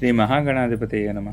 శ్రీ మహాగణాధిపతయ నమ.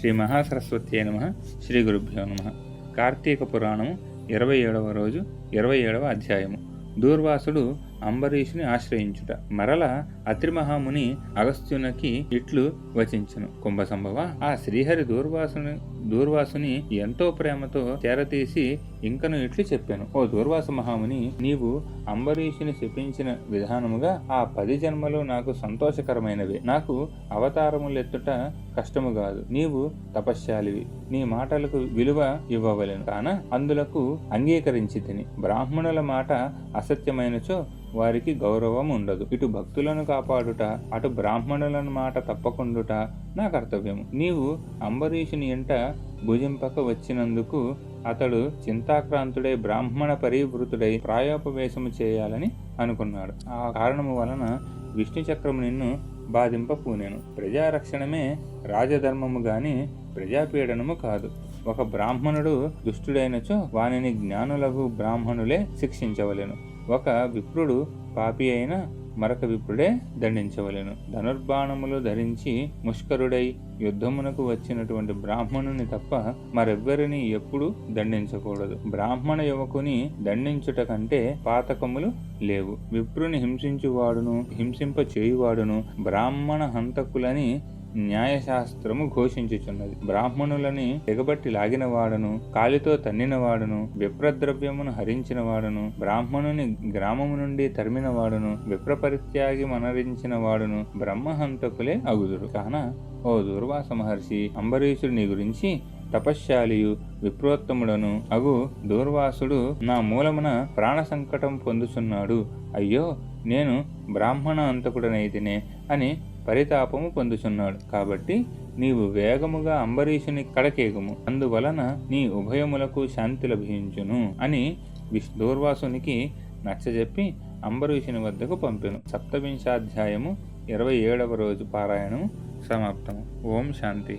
శ్రీ మహాసరస్వత్యే నమ. శ్రీ గురుభ్యో నమ. కార్తీక పురాణము ఇరవై ఏడవ రోజు ఇరవై ఏడవ అధ్యాయము. దూర్వాసుడు అంబరీషుని ఆశ్రయించుట. మరల అత్రిమహాముని అగస్త్యునికి ఇట్లు వచించను. కుంభసంభవ ఆ శ్రీహరి దూర్వాసుని దూర్వాసుని ఎంతో ప్రేమతో చేరతీసి ఇంకను ఇట్లు చెప్పాను. ఓ దూర్వాస మహాముని నీవు అంబరీషుని శపించిన విధానముగా ఆ పది జన్మలు నాకు సంతోషకరమైనవి. నాకు అవతారములెత్తుట కష్టము కాదు. నీవు తపశ్శాలివి. నీ మాటలకు విలువ ఇవ్వవలను. కాన అందులకు అంగీకరించి తిని. బ్రాహ్మణుల మాట అసత్యమైనచో వారికి గౌరవం ఉండదు. ఇటు భక్తులను కాపాడుట అటు బ్రాహ్మణులను మాట తప్పకుండుట నా కర్తవ్యము. నీవు అంబరీషుని ఎంట భుజింపక వచ్చినందుకు అతడు చింతాక్రాంతుడై బ్రాహ్మణ పరివృతుడై ప్రాయోపవేశము చేయాలని అనుకున్నాడు. ఆ కారణము వలన విష్ణు చక్రము నిన్ను బాధింపపూనేను. ప్రజారక్షణమే రాజధర్మము గాని ప్రజాపీడనము కాదు. ఒక బ్రాహ్మణుడు దుష్టుడైనచో వానిని జ్ఞానులకు బ్రాహ్మణులే శిక్షించవలెను. ఒక విప్రుడు పాపి అయిన మరొక విప్రుడే దండించవలెను. ధనుర్బాణములు ధరించి ముష్కరుడై యుద్ధమునకు వచ్చినటువంటి బ్రాహ్మణుని తప్ప మరెవ్వరిని ఎప్పుడు దండించకూడదు. బ్రాహ్మణ యువకుని దండించుట కంటే పాతకములు లేవు. విప్రుని హింసించువాడును హింసింప చేయువాడును బ్రాహ్మణ హంతకులని న్యాయశాస్త్రము ఘోషించుచున్నది. బ్రాహ్మణులని ఎగబట్టి లాగినవాడను కాలితో తన్నినవాడను విప్రద్రవ్యమును హరించినవాడను బ్రాహ్మణుని గ్రామము నుండి తరిమినవాడును విప్రపరిత్యాగి మనరించిన వాడును బ్రహ్మహంతకులే అగుదురు. కాన ఓ దుర్వాస మహర్షి అంబరీషుడిని గురించి తపశ్శాలియు విప్రోత్తముడను అగు దూర్వాసుడు నా మూలమున ప్రాణ సంకటం పొందుచున్నాడు. అయ్యో నేను బ్రాహ్మణ అంతకుడనైతినే అని పరితాపము పొందుచున్నాడు. కాబట్టి నీవు వేగముగా అంబరీషుని కడకేగుము అందువలన నీ ఉభయములకు శాంతి లభించును అని విష్ దూర్వాసునికి నచ్చజెప్పి అంబరీషుని వద్దకు పంపెను. సప్తవింశాధ్యాయము ఇరవై ఏడవ రోజు పారాయణము సమాప్తము. ఓం శాంతి.